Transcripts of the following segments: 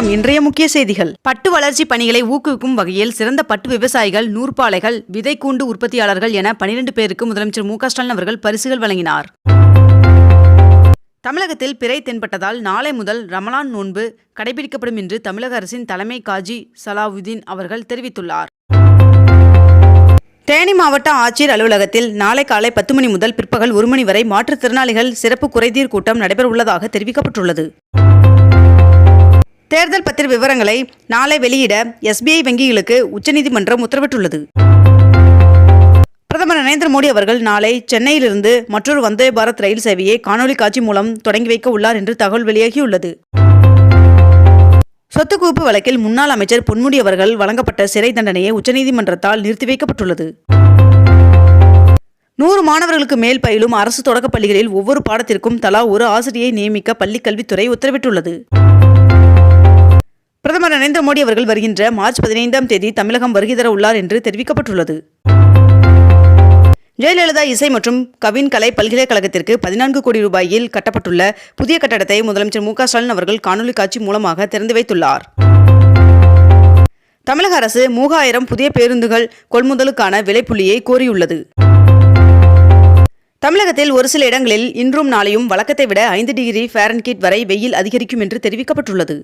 வணக்கம். இன்றைய முக்கிய செய்திகள். பட்டு வளர்ச்சி பணிகளை ஊக்குவிக்கும் வகையில் சிறந்த பட்டு விவசாயிகள் நூற்பாலைகள் விதைக்கூண்டு உற்பத்தியாளர்கள் என பனிரெண்டு பேருக்கு முதலமைச்சர் மு ஸ்டாலின் அவர்கள் பரிசுகள் வழங்கினார். தமிழகத்தில் பிறை தென்பட்டதால் நாளை முதல் ரமலான் நோன்பு கடைபிடிக்கப்படும் என்று தமிழக அரசின் தலைமை காஜி சலாவுதீன் அவர்கள் தெரிவித்துள்ளார். தேனி மாவட்ட ஆட்சியர் அலுவலகத்தில் நாளை காலை பத்து மணி முதல் பிற்பகல் ஒரு மணி வரை மாற்றுத்திறனாளிகள் சிறப்பு குறைதீர் கூட்டம் நடைபெறவுள்ளதாக தெரிவிக்கப்பட்டுள்ளது. தேர்தல் பத்திர விவரங்களை நாளை வெளியிட எஸ்பிஐ வங்கிகளுக்கு உச்சநீதிமன்றம் உத்தரவிட்டுள்ளது. பிரதமர் நரேந்திர மோடி அவர்கள் நாளை சென்னையிலிருந்து மற்றொரு வந்தே பாரத் ரயில் சேவையை காணொலி காட்சி மூலம் தொடங்கி வைக்க உள்ளார் என்று தகவல் வெளியாகியுள்ளது. சொத்து குவிப்பு வழக்கில் முன்னாள் அமைச்சர் பொன்முடி அவர்கள் வழங்கப்பட்ட சிறை தண்டனையை உச்சநீதிமன்றத்தால் நிறுத்தி வைக்கப்பட்டுள்ளது. நூறு மாணவர்களுக்கு மேல் பயிலும் அரசு தொடக்கப் பள்ளிகளில் ஒவ்வொரு பாடத்திற்கும் தலா ஒரு ஆசிரியை நியமிக்க பள்ளிக் கல்வித்துறை உத்தரவிட்டுள்ளது. பிரதமர் நரேந்திர மோடி அவர்கள் வருகின்ற மார்ச் பதினைந்தாம் தேதி தமிழகம் வருகை தர உள்ளார் என்று தெரிவிக்கப்பட்டுள்ளது. ஜெயலலிதா இசை மற்றும் கவின் கலை பல்கலைக்கழகத்திற்கு பதினான்கு கோடி ரூபாயில் கட்டப்பட்டுள்ள புதிய கட்டடத்தை முதலமைச்சர் மு ஸ்டாலின் அவர்கள் காணொலி காட்சி மூலமாக திறந்து வைத்துள்ளார். தமிழக அரசு மூவாயிரம் புதிய பேருந்துகள் கொள்முதலுக்கான விலைப்புள்ளியை கோரியுள்ளது. தமிழகத்தில் ஒரு சில இடங்களில் இன்றும் நாளையும் வழக்கத்தை விட ஐந்து டிகிரி ஃபாரன்கீட் வரை வெயில் அதிகரிக்கும் என்று தெரிவிக்கப்பட்டுள்ளது.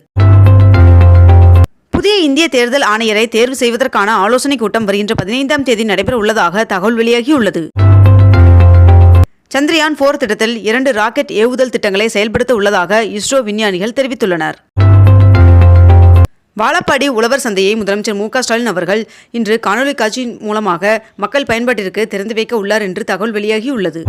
புதிய இந்திய தேர்தல் ஆணையரை தேர்வு செய்வதற்கான ஆலோசனைக் கூட்டம் வருகின்ற பதினைந்தாம் தேதி நடைபெற உள்ளதாக தகவல் வெளியாகியுள்ளது. சந்திரயான் போர் திட்டத்தில் இரண்டு ராக்கெட் ஏவுதல் திட்டங்களை செயல்படுத்த உள்ளதாக இஸ்ரோ விஞ்ஞானிகள் தெரிவித்துள்ளனர். வாழப்பாடி உழவர் சந்தையை முதலமைச்சர் மு ஸ்டாலின் அவர்கள் இன்று காணொலி காட்சி மூலமாக மக்கள் பயன்பாட்டிற்கு திறந்து வைக்க உள்ளார் என்று தகவல் வெளியாகியுள்ளது.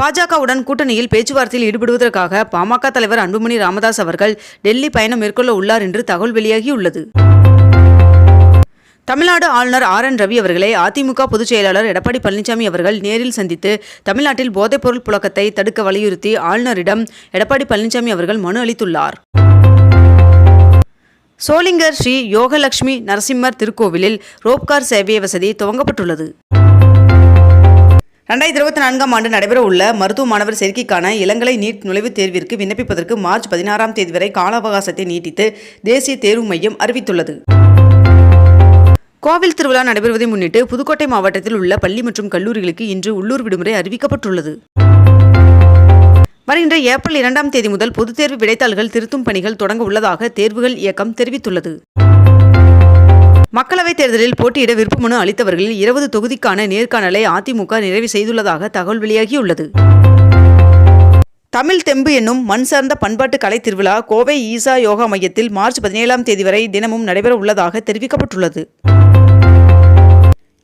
பாஜகவுடன் கூட்டணியில் பேச்சுவார்த்தையில் ஈடுபடுவதற்காக பாமக தலைவர் அன்புமணி ராமதாஸ் அவர்கள் டெல்லி பயணம் மேற்கொள்ள உள்ளார் என்று தகவல் வெளியாகியுள்ளது. தமிழ்நாடு ஆளுநர் ஆர் என் ரவி அவர்களை அதிமுக பொதுச் செயலாளர் எடப்பாடி பழனிசாமி அவர்கள் நேரில் சந்தித்து தமிழ்நாட்டில் போதைப்பொருள் புழக்கத்தை தடுக்க வலியுறுத்தி ஆளுநரிடம் எடப்பாடி பழனிசாமி அவர்கள் மனு அளித்துள்ளார். சோளிங்கர் ஸ்ரீ யோகலட்சுமி நரசிம்மர் திருக்கோவிலில் ரோப்கார் சேவை வசதி துவங்கப்பட்டுள்ளது. ரெண்டாயிரத்தி இருபத்தி நான்காம் ஆண்டு நடைபெற உள்ள மருத்துவ மாணவர் சேர்க்கைக்கான இளங்கலை நீட் நுழைவுத் தேர்விற்கு விண்ணப்பிப்பதற்கு மார்ச் பதினாறாம் தேதி வரை கால அவகாசத்தை நீட்டித்து தேசிய தேர்வு மையம் அறிவித்துள்ளது. கோவில் திருவிழா நடைபெறுவதை முன்னிட்டு புதுக்கோட்டை மாவட்டத்தில் உள்ள பள்ளி மற்றும் கல்லூரிகளுக்கு இன்று உள்ளூர் விடுமுறை அறிவிக்கப்பட்டுள்ளது. வருகின்ற ஏப்ரல் இரண்டாம் தேதி முதல் பொதுத் தேர்வு விடைத்தாள்கள் திருத்தும் பணிகள் தொடங்க உள்ளதாக தேர்வுகள் இயக்கம் தெரிவித்துள்ளது. மக்களவைத் தேர்தலில் போட்டியிட விருப்பமனு அளித்தவர்களில் இருபது தொகுதிக்கான நேர்காணலை அதிமுக நிறைவு செய்துள்ளதாக தகவல் வெளியாகியுள்ளது. தமிழ் தெம்பு என்னும் மண் சார்ந்த பண்பாட்டு கலை திருவிழா கோவை ஈசா யோகா மையத்தில் மார்ச் பதினேழாம் தேதி வரை தினமும் நடைபெற உள்ளதாக தெரிவிக்கப்பட்டுள்ளது.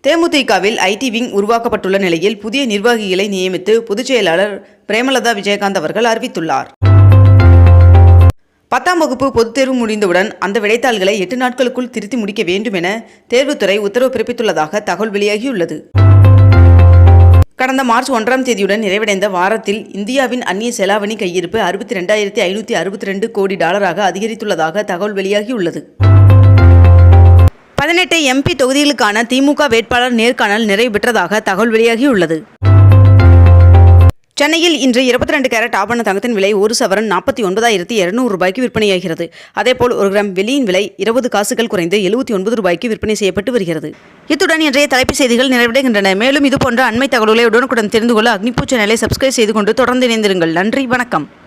தேமுதிகவில் ஐடி விங் உருவாக்கப்பட்டுள்ள நிலையில் புதிய நிர்வாகிகளை நியமித்து பொதுச் செயலாளர் பிரேமலதா விஜயகாந்த் அவர்கள் அறிவித்துள்ளார். பத்தாம் வகுப்பு பொதுத் தேர்வு முடிந்தவுடன் அந்த விடைத்தாள்களை எட்டு நாட்களுக்குள் திருத்தி முடிக்க வேண்டும் என தேர்வுத்துறை உத்தரவு பிறப்பித்துள்ளதாக தகவல் வெளியாகியுள்ளது. கடந்த மார்ச் ஒன்றாம் தேதியுடன் நிறைவடைந்த வாரத்தில் இந்தியாவின் அந்நிய செலாவணி கையிருப்பு அறுபத்தி ரெண்டாயிரத்தி ஐநூற்றி அறுபத்தி ரெண்டு கோடி டாலராக அதிகரித்துள்ளதாக தகவல் வெளியாகியுள்ளது. பதினெட்டு எம்பி தொகுதிகளுக்கான திமுக வேட்பாளர் நேர்காணல் நிறைவு பெற்றதாக தகவல் வெளியாகியுள்ளது. சென்னையில் இன்று இருபத்தி ரெண்டு கேரட் ஆபரண தங்கத்தின் விலை ஒரு சவரன் நாற்பத்தி ஒன்பதாயிரத்தி இருநூறு ரூபாய்க்கு விற்பனையாகிறது. அதேபோல் ஒரு கிராம் வெள்ளியின் விலை இருபது காசுகள் குறைந்து எழுபத்தி ஒன்பது ரூபாய்க்கு விற்பனை செய்யப்பட்டு வருகிறது. இத்துடன் இன்றைய தலைப்புச் செய்திகள் நிறைவடைகின்றன. மேலும் இதுபோன்ற அண்மை தகவல்களை உடனுக்குடன் தெரிந்து கொள்ள அக்னிபூ சேனலை சப்ஸ்கிரைப் செய்து கொண்டு தொடர்ந்து இணைந்திருங்கள். நன்றி வணக்கம்.